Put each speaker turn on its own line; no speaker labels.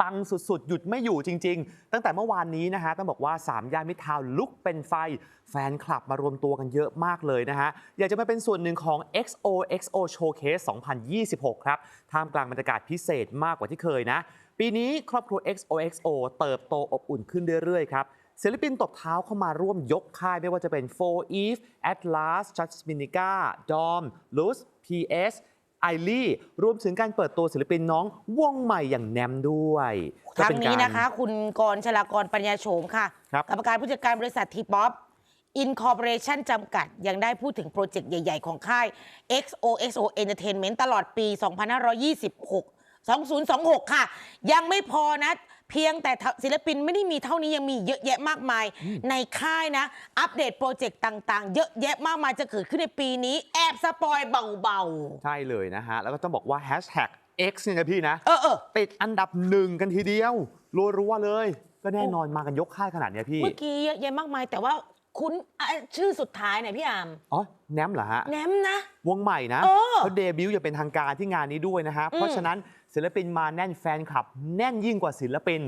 ปังสุดๆ หยุดไม่อยู่จริง ๆ ตั้งแต่เมื่อวานนี้นะฮะต้องบอกว่า3ย่านมิตรทาวน์ลุกเป็นไฟ แฟนคลับมารวมตัวกันเยอะมากเลยนะฮะ อยากจะมาเป็นส่วนหนึ่งของ XOXO Showcase 2026 ครับ ท่ามกลางบรรยากาศพิเศษมากกว่าที่เคยนะ ปีนี้ครอบครัว XOXO เติบโตอบอุ่นขึ้นเรื่อย ๆ ครับศิลปินตบเท้าเข้ามาร่วมยกค่ายไม่ว่าจะเป็น 4 Eve Atlas Jasminica Dom Luz PS ไอลี่รวมถึงการเปิดตัวศิลปินน้องวงใหม่อย่างแนมด้วย
ครั้ง
ก็เป็
นี้
การ
นะคะ คุณกรณ์ชลากรปัญญาโฉมค่ะ
ครับ
กรรมการผู้จัดการบริษัททีป๊อปอินคอร์ปอเรชั่นจำกัด ยังได้พูดถึงโปรเจกต์ใหญ่ ๆ ของค่าย XOXO Entertainment ตลอดปี 2526 2026 ค่ะ ยังไม่พอนะเพียงแต่ศิลปินไม่ได้มีเท่านี้ยังมีเยอะแยะมากมาย ในค่ายนะ อัปเดตโปรเจกต์ต่างๆ เยอะแยะมากมายจะเกิดขึ้นในปีนี้ แอบสปอยเบา
ใช่เลยนะฮะ แล้วก็ต้องบอกว่า Hashtag X เนี่ยนะพี่นะ
ๆเออเออ
ติดอันดับหนึ่งกันทีเดียวรัวๆเลย ก็แน่นอนมากันยกค่ายขนาดเนี้ยพี่
เมื่อกี้เยอะแยะมากมายแต่ว่า คุณอะชื่อสุดท้ายเนี่ยพี่อาม
อ๋อแนมเหรอฮะ
แนมนะ
วงใหม่นะ
เออ
เขาเดบิวต์อย่างเป็นทางการที่งานนี้ด้วยนะฮะ เพราะฉะนั้นศิลปินมาแน่นแฟนคลับ แน่นยิ่งกว่าศิลปิน